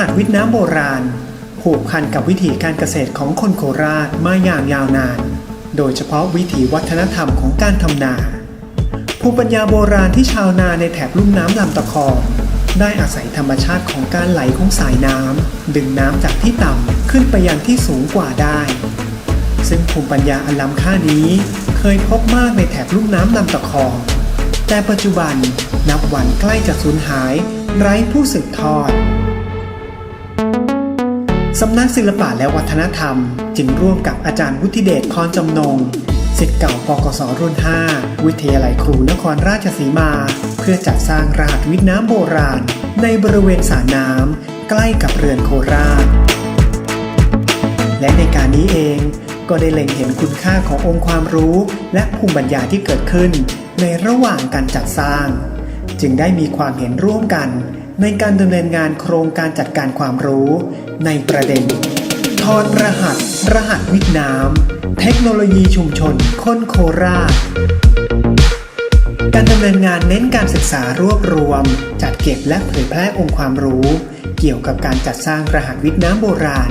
หัสวิทย์น้ำโบราณ ผูกพันกับวิถีการเกษตรของคนโคราชมาอย่างยาวนาน โดยเฉพาะวิถีวัฒนธรรมของการทำนา ภูมิปัญญาโบราณที่ชาวนาในแถบลุ่มน้ำลำตะคองได้อาศัยธรรมชาติของการไหลของสายน้ำดึงน้ำจากที่ต่ำขึ้นไปยังที่สูงกว่าได้ ซึ่งภูมิปัญญาอันล้ำค่านี้เคยพบมากในแถบลุ่มน้ำลำตะคองแต่ปัจจุบันนับวันใกล้จะสูญหาย ไร้ผู้สืบทอด สำนักศิลปะและวัฒนธรรม จึงร่วมกับอาจารย์วุฒิเดชพรจำนงศิษย์เก่าปกศรุ่น 5 วิทยาลัยครูนครราชสีมา เพื่อจัดสร้างรหัสวิทย์น้ำโบราณ ในบริเวณสระน้ำใกล้กับเรือนโคราช และในการนี้เองก็ได้เล็งเห็นคุณค่าขององค์ความรู้ และภูมิปัญญาที่เกิดขึ้น ในระหว่างการจัดสร้าง จึงได้มีความเห็นร่วมกัน ในการดำเนินงานโครงการจัดการความรู้ ในประเด็นทอดรหัส รหัสวิทน้ำเทคโนโลยีชุมชนค้นโคราช การดำเนินงานเน้นการศึกษารวบรวม จัดเก็บและเผยแพร่องค์ความรู้ เกี่ยวกับการจัดสร้างรหัสวิทน้ำโบราณ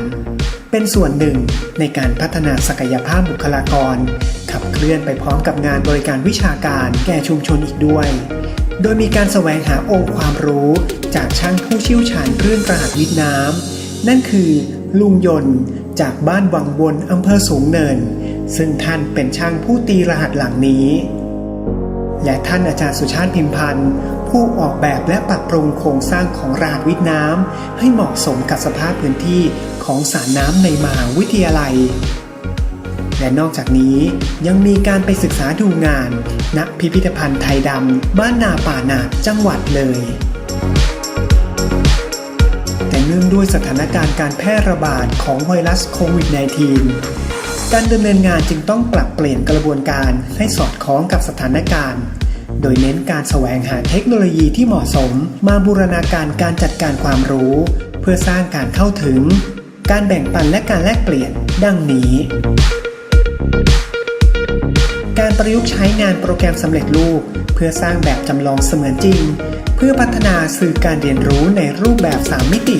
เป็นส่วนหนึ่งในการพัฒนาศักยภาพบุคลากร ขับเคลื่อนไปพร้อมกับงานบริการวิชาการแก่ชุมชนอีกด้วย โดยมีการแสวงหาองค์ความรู้จากช่างผู้เชี่ยวชาญเรื่องรหัสวิทย์น้ำ นั่นคือลุงยนต์จากบ้านวังบนอำเภอสูงเนิน ซึ่งท่านเป็นช่างผู้ตีรหัสหลังนี้ และท่านอาจารย์สุชาติพิมพันธ์ ผู้ออกแบบและปรับปรุงโครงสร้างของรหัสวิทน้ำ ให้เหมาะสมกับสภาพพื้นที่ของสระน้ำในมหาวิทยาลัย และนอกจากนี้ยังมีการไปศึกษาดูงานณพิพิธภัณฑ์ไทยดำบ้านนาป่านาจังหวัดเลย แต่เนื่องด้วยสถานการณ์การแพร่ระบาดของไวรัสโควิด -19 การดำเนินงานจึงต้องปรับเปลี่ยนกระบวนการให้สอดคล้องกับสถานการณ์โดยเน้นการแสวงหาเทคโนโลยีที่เหมาะสม มาบูรณาการการจัดการความรู้ เพื่อสร้างการเข้าถึง การแบ่งปันและการแลกเปลี่ยน ดังนี้ ประยุกต์ใช้งานโปรแกรมสำเร็จรูป เพื่อสร้างแบบจำลองเสมือนจริง เพื่อพัฒนาสื่อการเรียนรู้ในรูปแบบ 3 มิติ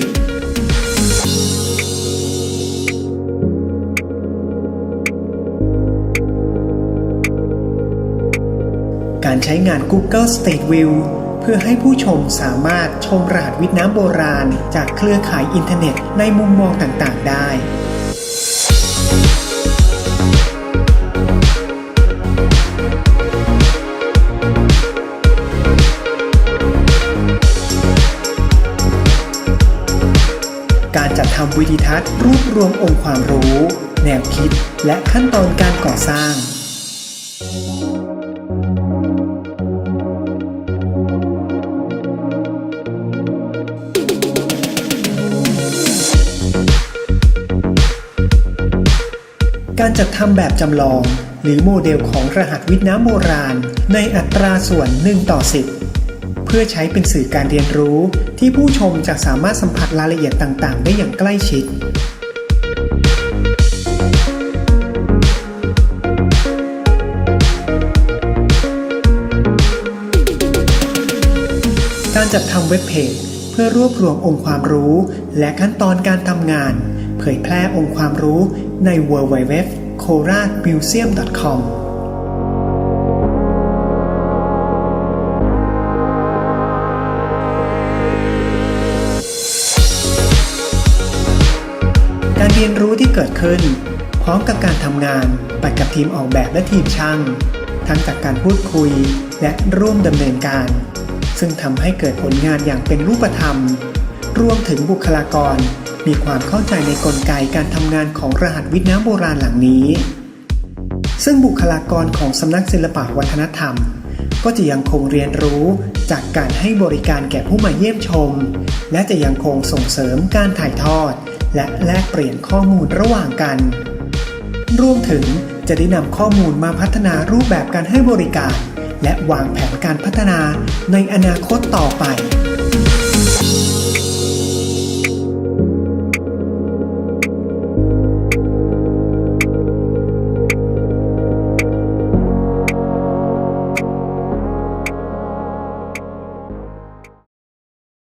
การใช้งาน Google Street View เพื่อให้ผู้ชมสามารถชมรหัสวิทน้ำโบราณ จากเครือข่ายอินเทอร์เน็ตในมุมมองต่างๆ ได้ การจัดทำวิดีทัศน์รวบรวมองค์ความรู้ แนวคิด และขั้นตอนการก่อสร้าง การจัดทำแบบจำลอง หรือโมเดลของรหัสวิทย์น้ำโบราณ ในอัตราส่วน 1 ต่อ 10 พื่อใช้เป็นสื่อการเรียนรู้ ที่ผู้ชมจะสามารถสัมผัสรายละเอียดต่าง ๆ ได้อย่างใกล้ชิดการจัดทำเว็บเพจเพื่อรวบรวมองค์ความรู้ และขั้นตอนการทำงาน เผยแพร่องค์ความรู้ใน w w w k o r a m u s e u m c o m รเรียนรู้ที่เกิดขึ้น พร้อมกับการทำงานไปกับทีมออกแบบและทีมช่าง ทั้งจากการพูดคุยและร่วมดำเนินการ ซึ่งทำให้เกิดผลงานอย่างเป็นรูปธรรม รวมถึงบุคลากร มีความเข้าใจในกลไกการทำงานของรหัสวิทย์น้ำโบราณหลังนี้ ซึ่งบุคลากรของสำนักศิลปวัฒนธรรม ก็จะยังคงเรียนรู้จากการให้บริการแก่ผู้มาเยี่ยมชม และจะยังคงส่งเสริมการถ่ายทอด และแลกเปลี่ยนข้อมูลระหว่างกัน รวมถึงจะได้นำข้อมูลมาพัฒนารูปแบบการให้บริการ และวางแผนการพัฒนาในอนาคตต่อไป